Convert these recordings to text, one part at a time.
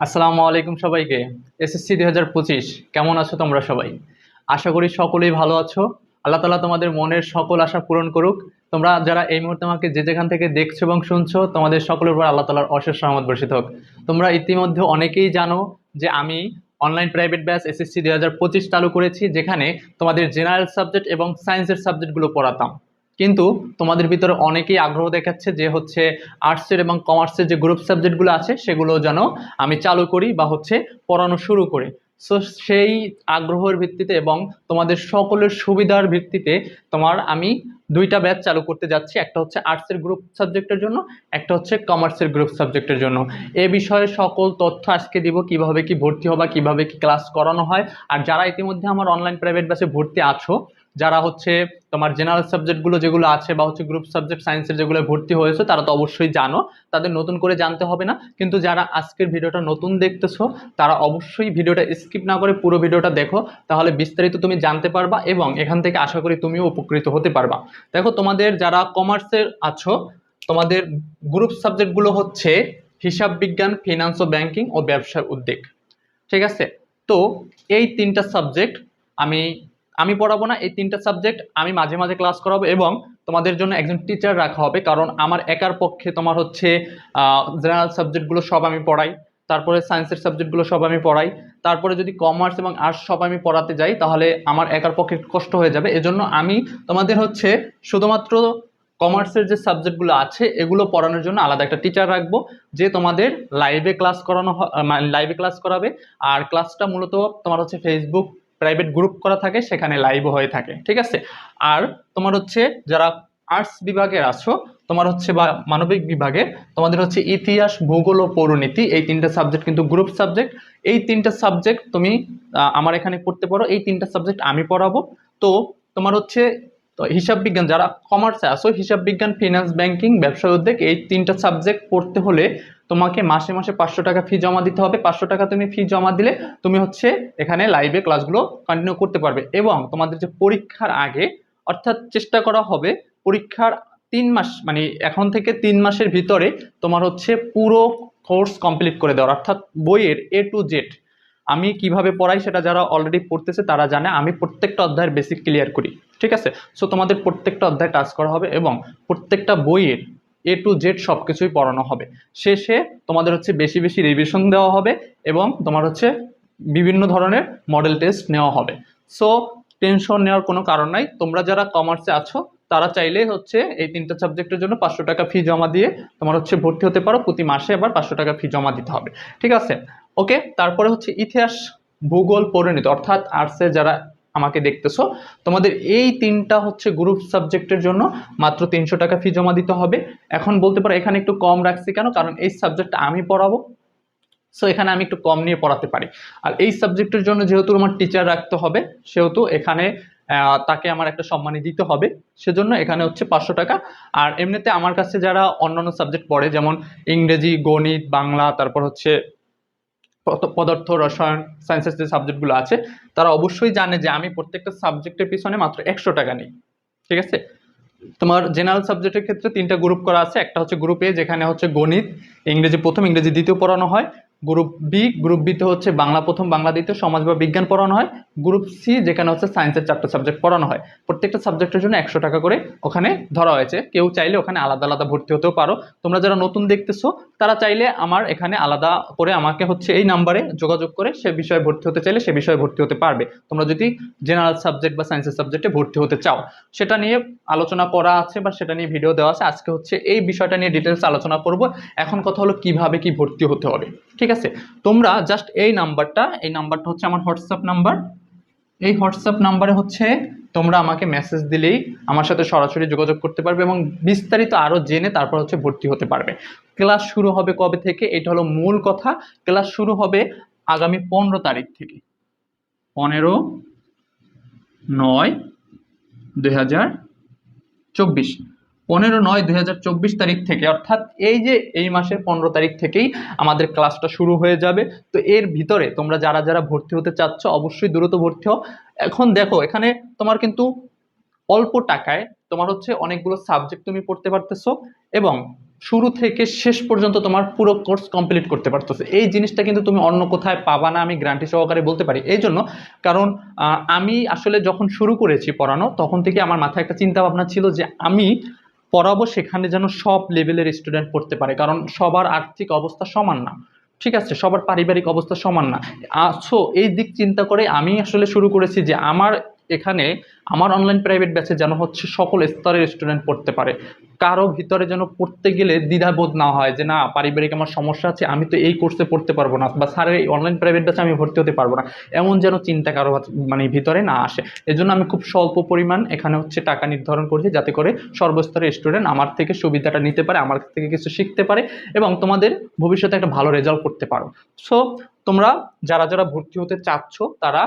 আসসালামু আলাইকুম সবাইকে। এসএসসি দুই হাজার পঁচিশ, কেমন আছো তোমরা সবাই? আশা করি সকলেই ভালো আছো। আল্লাহ তালা তোমাদের মনের সকল আশা পূরণ করুক। তোমরা যারা এই মুহূর্তে আমাকে যে যেখান থেকে দেখছ এবং শুনছো, তোমাদের সকলের উপর আল্লাহ তালার অশেষ সহমত বর্ষিত হোক। তোমরা ইতিমধ্যে অনেকেই জানো যে আমি অনলাইন প্রাইভেট ব্যাচ এসএসসি দুই হাজার পঁচিশ চালু করেছি, যেখানে তোমাদের জেনারেল সাবজেক্ট এবং সায়েন্সের সাবজেক্টগুলো পড়াতাম। কিন্তু তোমাদের ভিতরে অনেকেই আগ্রহ দেখাচ্ছে যে হচ্ছে আর্টসের এবং কমার্সের যে গ্রুপ সাবজেক্টগুলো আছে, সেগুলো যেন আমি চালু করি বা হচ্ছে পড়ানো শুরু করি। সো সেই আগ্রহের ভিত্তিতে এবং তোমাদের সকলের সুবিধার ভিত্তিতে তোমার আমি দুইটা ব্যাচ চালু করতে যাচ্ছি। একটা হচ্ছে আর্টসের গ্রুপ সাবজেক্টের জন্য, একটা হচ্ছে কমার্সের গ্রুপ সাবজেক্টের জন্য। এ বিষয়ে সকল তথ্য আজকে দিব, কীভাবে কি ভর্তি হবা, কীভাবে কি ক্লাস করানো হয়। আর যারা ইতিমধ্যে আমার অনলাইন প্রাইভেট ব্যাচে ভর্তি আছো যারা হচ্ছে তোমার জেনারেল সাবজেক্টগুলো যেগুলো আছে বা হচ্ছে গ্রুপ সাবজেক্ট সায়েন্সের যেগুলো ভর্তি হয়েছে, তারা তো অবশ্যই জানো। তাদের নতুন করে জানতে হবে না। কিন্তু যারা আজকের ভিডিওটা নতুন দেখতেছো, তারা অবশ্যই ভিডিওটা স্কিপ না করে পুরো ভিডিওটা দেখো। তাহলে বিস্তারিত তুমি জানতে পারবা এবং এখান থেকে আশা করি তুমিও উপকৃত হতে পারবা। দেখো, তোমাদের যারা কমার্সের আছো, তোমাদের গ্রুপ সাবজেক্টগুলো হচ্ছে হিসাব বিজ্ঞান ফিনান্স ও ব্যাংকিং ও ব্যবসার উদ্যোগ। ঠিক আছে? তো এই তিনটা সাবজেক্ট আমি আমি পড়াবো না, এই তিনটা সাবজেক্ট আমি মাঝে মাঝে ক্লাস করাবো এবং তোমাদের জন্য একজন টিচার রাখা হবে। কারণ আমার একার পক্ষে তোমার হচ্ছে জেনারেল সাবজেক্টগুলো সব আমি পড়াই, তারপরে সায়েন্সের সাবজেক্টগুলো সব আমি পড়াই, তারপরে যদি কমার্স এবং আর্টস সব আমি পড়াতে যাই, তাহলে আমার একার পক্ষে কষ্ট হয়ে যাবে। এজন্য আমি তোমাদের হচ্ছে শুধুমাত্র কমার্সের যে সাবজেক্টগুলো আছে, এগুলো পড়ানোর জন্য আলাদা একটা টিচার রাখব, যে তোমাদের লাইভে ক্লাস করানো লাইভে ক্লাস করাবে। আর ক্লাসটা মূলত তোমার হচ্ছে ফেসবুক প্রাইভেট গ্রুপ করা থাকে, সেখানে লাইভও হয়ে থাকে, ঠিক আছে? আর তোমার হচ্ছে যারা আর্টস বিভাগের আছো, তোমার হচ্ছে বা মানবিক বিভাগে তোমাদের হচ্ছে ইতিহাস, ভূগোল ও পৌরনীতি, এই তিনটা সাবজেক্ট কিন্তু গ্রুপ সাবজেক্ট এই তিনটা সাবজেক্ট তুমি আমার এখানে পড়তে পারো, এই তিনটা সাবজেক্ট আমি পড়াবো। তো তোমার হচ্ছে তো হিসাব বিজ্ঞান, যারা কমার্সে আসো হিসাব বিজ্ঞান ফিনান্স ব্যাংকিং ব্যবসা উদ্যোগ, এই তিনটা সাবজেক্ট পড়তে হলে তোমাকে মাসে মাসে পাঁচশো টাকা ফি জমা দিতে হবে। পাঁচশো টাকা তুমি ফি জমা দিলে তুমি হচ্ছে এখানে লাইভে ক্লাসগুলো কন্টিনিউ করতে পারবে। এবং তোমাদের যে পরীক্ষার আগে, অর্থাৎ চেষ্টা করা হবে, পরীক্ষার তিন মাস মানে এখন থেকে তিন মাসের ভিতরে তোমার হচ্ছে পুরো কোর্স কমপ্লিট করে দেওয়ার, অর্থাৎ বইয়ের এ টু জেড আমি কীভাবে পড়াই সেটা যারা অলরেডি পড়তেছে তারা জানে। আমি প্রত্যেকটা অধ্যায়ের বেসিক ক্লিয়ার করি, ঠিক আছে? সো তোমাদের প্রত্যেকটা অধ্যায় টাচ করা হবে এবং প্রত্যেকটা বইয়ের এ টু জেড সব কিছুই পড়ানো হবে। শেষে তোমাদের হচ্ছে বেশি বেশি রিভিশন দেওয়া হবে এবং তোমার হচ্ছে বিভিন্ন ধরনের মডেল টেস্ট নেওয়া হবে। সো টেনশন নেওয়ার কোনো কারণ নাই। তোমরা যারা কমার্সে আছো, তারা চাইলে হচ্ছে এই তিনটা সাবজেক্টের জন্য পাঁচশো টাকা ফি জমা দিয়ে তোমার হচ্ছে ভর্তি হতে পারো। প্রতি মাসে আবার পাঁচশো টাকা ফি জমা দিতে হবে, ঠিক আছে? ওকে? তারপরে হচ্ছে ইতিহাস ভূগোল পরিণতি, অর্থাৎ আর্টসে যারা আমাকে দেখতেছো, তোমাদের এই তিনটা হচ্ছে গ্রুপ সাবজেক্টের জন্য মাত্র তিনশো টাকা ফি জমা দিতে হবে। এখন বলতে পারো, এখানে একটু কম রাখছি কেন? কারণ এই সাবজেক্টটা আমি পড়াবো। সো এখানে আমি একটু কম নিয়ে পড়াতে পারি। আর এই সাবজেক্টের জন্য যেহেতু আমার টিচার রাখতে হবে, সেহেতু এখানে তাকে আমার একটা সম্মানী দিতে হবে। সেজন্য এখানে হচ্ছে পাঁচশো টাকা। আর এমনিতে আমার কাছে যারা অন্যান্য সাবজেক্ট পড়ে, যেমন ইংরেজি, গণিত, বাংলা, তারপর হচ্ছে পদার্থ, রসায়ন সায়েন্সের যে সাবজেক্টগুলো আছে, তারা অবশ্যই জানে যে আমি প্রত্যেকটা সাবজেক্টের পিছনে মাত্র একশো টাকা নিই। ঠিক আছে? তোমার জেনারেল সাবজেক্টের ক্ষেত্রে তিনটা গ্রুপ করা আছে। একটা হচ্ছে গ্রুপ এ যেখানে হচ্ছে গণিত, ইংরেজি প্রথম, ইংরেজি দ্বিতীয় পড়ানো হয়। গ্রুপ বি গ্রুপ বিতে হচ্ছে বাংলা প্রথম, বাংলা দ্বিতীয়, সমাজ বা বিজ্ঞান পড়ানো হয়। গ্রুপ সি যেখানে হচ্ছে সায়েন্সের চারটা সাবজেক্ট পড়ানো হয়। প্রত্যেকটা সাবজেক্টের জন্য একশো টাকা করে ওখানে ধরা হয়েছে। কেউ চাইলে ওখানে আলাদা আলাদা ভর্তি হতেও পারো। তোমরা যারা নতুন দেখতেছো, তারা চাইলে আমার এখানে আলাদা করে আমাকে হচ্ছে এই নাম্বারে যোগাযোগ করে সে বিষয়ে ভর্তি হতে চাইলে সে বিষয়ে ভর্তি হতে পারবে। তোমরা যদি জেনারেল সাবজেক্ট বা সায়েন্সের সাবজেক্টে ভর্তি হতে চাও, সেটা নিয়ে আলোচনা করা আছে বা সেটা নিয়ে ভিডিও দেওয়া আছে। আজকে হচ্ছে এই বিষয়টা নিয়ে ডিটেলস আলোচনা করব। এখন কথা হলো কীভাবে কি ভর্তি হতে হবে। ঠিক আছে? তোমরা জাস্ট এই নাম্বারটা এই নাম্বারটা হচ্ছে আমার হোয়াটসঅ্যাপ নাম্বার এই হোয়াটসঅ্যাপ নাম্বারে হচ্ছে তোমরা আমাকে মেসেজ দিলেই আমার সাথে সরাসরি যোগাযোগ করতে পারবে এবং বিস্তারিত আরও জেনে তারপর হচ্ছে ভর্তি হতে পারবে। ক্লাস শুরু হবে কবে থেকে? এটা হলো মূল কথা। ক্লাস শুরু হবে আগামী পনেরো তারিখ থেকে। পনেরো নয় দুই হাজার চব্বিশ। পনেরো নয় দুই তারিখ থেকে, অর্থাৎ এই যে এই মাসের পনেরো তারিখ থেকেই আমাদের ক্লাসটা শুরু হয়ে যাবে। তো এর ভিতরে তোমরা যারা যারা ভর্তি হতে চাচ্ছ, অবশ্যই দ্রুত ভর্তি হও। এখন দেখো, এখানে তোমার কিন্তু অল্প টাকায় তোমার হচ্ছে অনেকগুলো সাবজেক্ট তুমি পড়তে পারতেছো এবং শুরু থেকে শেষ পর্যন্ত তোমার পুরো কোর্স কমপ্লিট করতে পারতেছে। এই জিনিসটা কিন্তু তুমি অন্য কোথায় পাবা না, আমি গ্যারান্টি সহকারে বলতে পারি। এই জন্য কারণ আমি আসলে যখন শুরু করেছি পড়ানো, তখন থেকে আমার মাথায় একটা চিন্তা ভাবনা ছিল যে আমি পড়াবো সেখানে যেন সব লেভেলের স্টুডেন্ট পড়তে পারে, কারণ সবার আর্থিক অবস্থা সমান না। ঠিক আছে? সবার পারিবারিক অবস্থা সমান না। সো এই দিক চিন্তা করে আমি আসলে শুরু করেছি যে আমার এখানে আমার অনলাইন প্রাইভেট ব্যাচে যেন হচ্ছে সকল স্তরের স্টুডেন্ট পড়তে পারে। কারও ভিতরে যেন পড়তে গেলে দ্বিধাবোধ না হয় যে, না, পারিবারিক আমার সমস্যা আছে, আমি তো এই কোর্সে পড়তে পারব না বা স্যারের এই অনলাইন প্রাইভেট ব্যাচে আমি ভর্তি হতে পারব না। এমন যেন চিন্তা কারও মানে ভিতরে না আসে। এজন্য আমি খুব স্বল্প পরিমাণ এখানে হচ্ছে টাকা নির্ধারণ করছি যাতে করে সর্বস্তরের স্টুডেন্ট আমার থেকে সুবিধাটা নিতে পারে, আমার থেকে কিছু শিখতে পারে এবং তোমাদের ভবিষ্যতে একটা ভালো রেজাল্ট করতে পারো। সো তোমরা যারা যারা ভর্তি হতে চাচ্ছ, তারা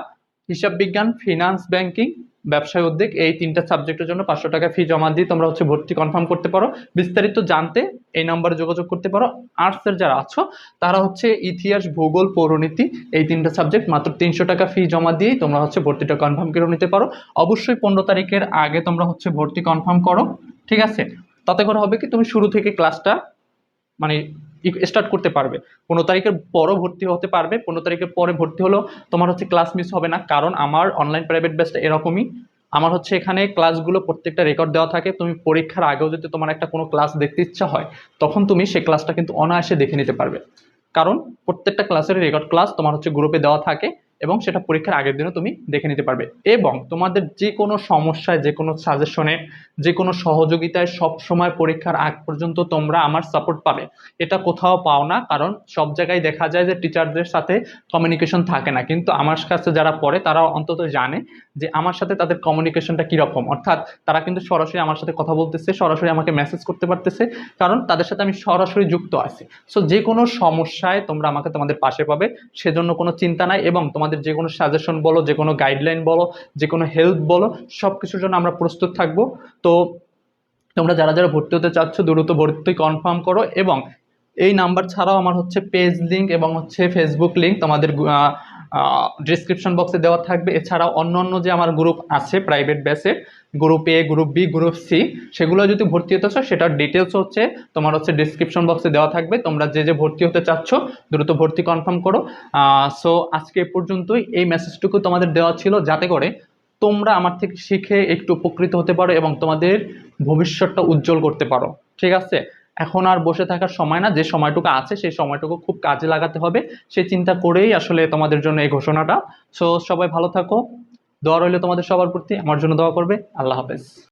হিসাব বিজ্ঞান ফিনান্স ব্যাংকিং ব্যবসায় উদ্যোগ, এই তিনটা সাবজেক্টের জন্য পাঁচশো টাকা ফি জমা দিয়ে তোমরা হচ্ছে ভর্তি কনফার্ম করতে পারো। বিস্তারিত জানতে এই নাম্বারে যোগাযোগ করতে পারো। আর্টসের যারা আছো, তারা হচ্ছে ইতিহাস, ভূগোল, পৌরনীতি, এই তিনটা সাবজেক্ট মাত্র তিনশো টাকা ফি জমা দিয়েই তোমরা হচ্ছে ভর্তিটা কনফার্ম করে নিতে পারো। অবশ্যই পনেরো তারিখের আগে তোমরা হচ্ছে ভর্তি কনফার্ম করো, ঠিক আছে? তাতে করে হবে কি, তুমি শুরু থেকে ক্লাসটা মানে স্টার্ট করতে পারবে। পনেরো তারিখের পরও ভর্তি হতে পারবে, পনেরো তারিখের পরে ভর্তি হলেও তোমার হচ্ছে ক্লাস মিস হবে না, কারণ আমার অনলাইন প্রাইভেট ব্যাচটা এরকমই। আমার হচ্ছে এখানে ক্লাসগুলো প্রত্যেকটা রেকর্ড দেওয়া থাকে, তুমি পরীক্ষার আগেও যদি তোমার একটা কোনো ক্লাস দেখতে ইচ্ছা হয়, তখন তুমি সেই ক্লাসটা কিন্তু অনায়াসে দেখে নিতে পারবে। কারণ প্রত্যেকটা ক্লাসের রেকর্ড ক্লাস তোমার হচ্ছে গ্রুপে দেওয়া থাকে এবং সেটা পরীক্ষার আগের দিনও তুমি দেখে নিতে পারবে। এবং তোমাদের যে কোনো সমস্যায় যে কোনো সাজেশনে যে কোনো সহযোগিতায় সব সময় পরীক্ষার আগ পর্যন্ত তোমরা আমার সাপোর্ট পাবে। এটা কোথাও পাও না, কারণ সব জায়গায় দেখা যায় যে টিচারদের সাথে কমিউনিকেশন থাকে না। কিন্তু আমার কাছে যারা পড়ে তারা অন্তত জানে যে আমার সাথে তাদের কমিউনিকেশনটা কীরকম। অর্থাৎ তারা কিন্তু সরাসরি আমার সাথে কথা বলতেছে, সরাসরি আমাকে মেসেজ করতে পারতেছে, কারণ তাদের সাথে আমি সরাসরি যুক্ত আছি। সো যে কোনো সমস্যায় তোমরা আমাকে তোমাদের পাশে পাবে, সেজন্য কোনো চিন্তা নাই এবং তোমাদের যে কোনো সাজেশন বলো, যে কোনো গাইডলাইন বলো, যে কোনো হেল্প বলো সব কিছুর জন্য আমরা প্রস্তুত থাকব। তো তোমরা যারা যারা ভর্তি হতে চাচ্ছ, দ্রুত ভর্তি কনফার্ম করো এবং এই নাম্বার ছাড়াও আমার হচ্ছে পেজ লিঙ্ক এবং হচ্ছে ফেসবুক লিঙ্ক তোমাদের ডিসক্রিপশন বক্সে দেওয়া থাকবে। এছাড়াও অন্য অন্য যে আমার গ্রুপ আছে প্রাইভেট ব্যাচের group A group B group C সেগুলো যদি ভর্তি হতে চাও, সেটার ডিটেলস হচ্ছে, তোমার হচ্ছে ডিসক্রিপশন বক্সে দেওয়া থাকবে। তোমরা যে যে ভর্তি হতে চাচ্ছ, দ্রুত ভর্তি কনফার্ম করো। সো আজকে পর্যন্তই। এই মেসেজটুকু তোমাদের দেওয়া ছিল যাতে করে তোমরা আমার থেকে শিখে একটু উপকৃত হতে পারো এবং তোমাদের ভবিষ্যৎটা উজ্জ্বল করতে পারো। ঠিক আছে? এখন আর বসে থাকার সময় না, যে সময়টুকু আছে সেই সময়টুকু খুব কাজে লাগাতে হবে। সেই চিন্তা করেই আসলে তোমাদের জন্য এই ঘোষণাটা। সো সবাই ভালো থাকো। দোয়া রইলে তোমাদের সবার প্রতি। আমার জন্য দোয়া করবে। আল্লাহ হাফেজ।